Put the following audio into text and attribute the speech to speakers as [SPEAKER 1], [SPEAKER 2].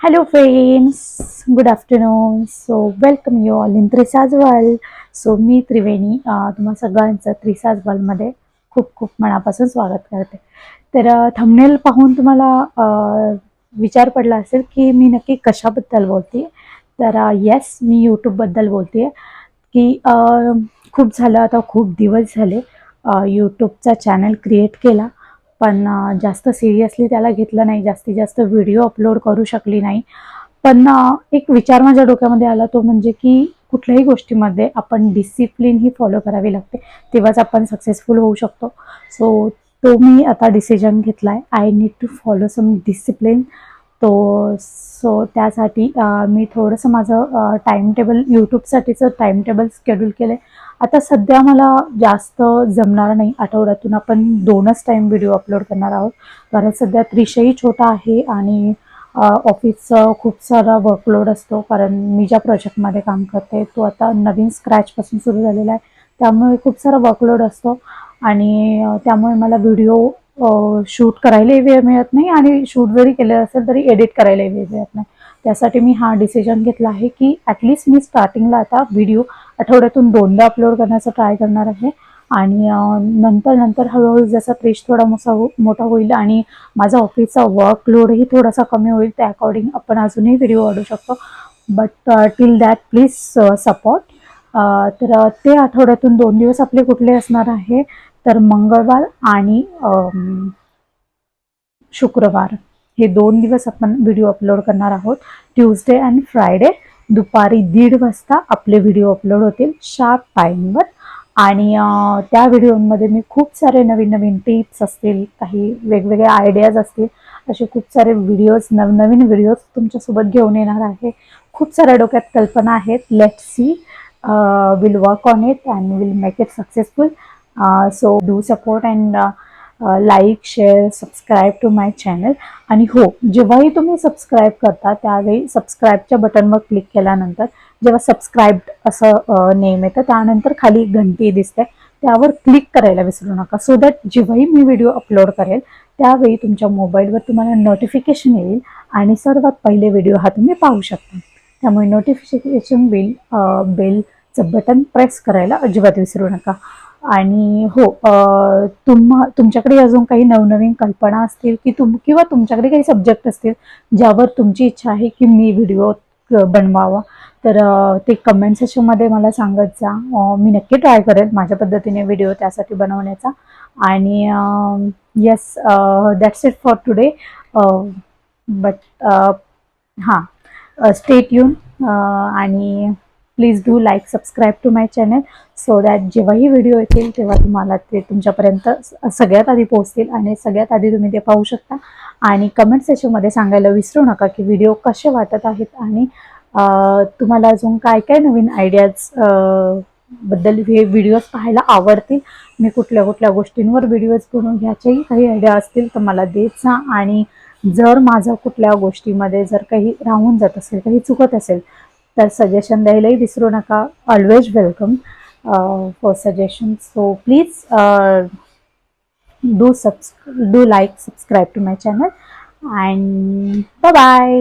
[SPEAKER 1] Hello friends good afternoon so welcome you all in Trisaj world so मी त्रिवेणी तुम्हा सगळ्यांचं त्रिसाज वर्ल्डमध्ये खूप खूप मनापासून स्वागत करते. तर थंबनेल पाहून तुम्हाला विचार पडला असेल की मी नक्की कशाबद्दल बोलते. तर येस मी यूट्यूबबद्दल बोलते. की खूप झालं आता खूप दिवस झाले यूट्यूबचा चॅनल क्रिएट केला. पण जास्त सिरियसली त्याला घेतलं नाही जास्तीत जास्त व्हिडिओ अपलोड करू शकली नाही. पण एक विचार माझ्या डोक्यामध्ये आला तो म्हणजे की कुठल्याही गोष्टीमध्ये आपण डिसिप्लिन ही फॉलो करावी लागते. तेव्हाच आपण सक्सेसफुल होऊ शकतो. सो तो मी आता डिसिजन घेतला आहे I need to follow some discipline तो सो त्यासाठी मी थोडंसं माझं टाईम टेबल यूट्यूबसाठीचं टाईम टेबल स्केड्यूल केलं आहे आता सध्या मला जास्त जमणार नाही. आठवड्यातून आपण दोनच टाईम व्हिडिओ अपलोड करणार आहोत. कारण सध्या त्रिशही छोटा आहे आणि ऑफिसचं खूप सारा वर्कलोड असतो. कारण मी ज्या प्रोजेक्टमध्ये काम करते तो आता नवीन स्क्रॅचपासून सुरू झालेला आहे. त्यामुळे खूप सारा वर्कलोड असतो. आणि त्यामुळे मला व्हिडिओ शूट करायलाही वेळ मिळत नाही आणि शूट जरी केलं असेल तरी एडिट करायलाही वेळ मिळत नाही. त्यासाठी मी हा डिसिजन घेतला आहे की ॲटलिस्ट मी स्टार्टिंगला आता व्हिडिओ आठवड्यातून दोनदा अपलोड करण्याचा ट्राय करणार आहे. आणि नंतर नंतर हळूहळू जसा प्रेश थोडा मोठा हो मोठा होईल आणि माझा ऑफिसचा वर्कलोडही थोडासा कमी होईल त्या अकॉर्डिंग आपण अजूनही व्हिडिओ वाढू शकतो. But till that please support तर ते आठवड्यातून दोन दिवस आपले कुठले असणार आहे? तर मंगळवार आणि शुक्रवार. हे दोन दिवस आपण व्हिडिओ अपलोड करणार आहोत. ट्यूजडे आणि फ्रायडे दुपारी दीड वाजता आपले व्हिडिओ अपलोड होतील शार्प टाईमवर आणि त्या व्हिडिओमध्ये मी खूप सारे नवीन नवीन टिप्स असतील काही वेगवेगळे आयडियाज असतील असे खूप सारे व्हिडिओज नवनवीन व्हिडिओज तुमच्यासोबत घेऊन येणार आहे. खूप साऱ्या डोक्यात कल्पना आहेत. Let see will work on it and will make it successful so do support and like share subscribe to my channel आणि हो जेव्हाही तुम्ही सबस्क्राईब करता त्यावेळी सबस्क्राईबच्या बटनवर क्लिक केल्यानंतर जेव्हा सबस्क्राईब्ड असं uh, नेम येतं त्यानंतर खाली घंटी दिसते त्यावर क्लिक करायला विसरू नका. सो दॅट जेव्हाही मी व्हिडिओ अपलोड करेल त्यावेळी तुमच्या मोबाईलवर तुम्हाला नोटिफिकेशन येईल आणि सर्वात पहिले व्हिडिओ हा तुम्ही पाहू शकता. त्यामुळे नोटिफिकेशन बिल बेलचं बटन प्रेस करायला अजिबात विसरू नका. आणि हो तुम्हा तुमच्याकडे अजून काही नवनवीन कल्पना असतील की तुम किंवा तुमच्याकडे काही सब्जेक्ट असतील ज्यावर तुमची इच्छा आहे की मी व्हिडिओ बनवावा तर ते कमेंट सेशनमध्ये मला सांगत जा. मी नक्की ट्राय करेल माझ्या पद्धतीने व्हिडिओ त्यासाठी बनवण्याचा. आणि yes that's it for today but हां स्टेट येऊन आणि please do like subscribe to my channel so that जेव्हाही व्हिडिओ येतील तेव्हा तुम्हाला ते तुमच्यापर्यंत स- सगळ्यात आधी पोहोचतील आणि सगळ्यात आधी तुम्ही ते पाहू शकता. आणि कमेंट सेशनमध्ये सांगायला विसरू नका की व्हिडिओ कसे वाटत आहेत आणि तुम्हाला अजून काय काय नवीन आयडियाजबद्दल हे व्हिडिओज पाहायला आवडतील? मी कुठल्या कुठल्या गोष्टींवर व्हिडिओज बनवून ह्याच्याही काही आयडिया असतील तर मला देत जा. आणि जर माझं कुठल्या गोष्टीमध्ये जर काही राहून जात असेल काही चुकत असेल तर सजेशन द्यायलाही विसरू नका. Always welcome for suggestion so please do subs do like subscribe to my channel and bye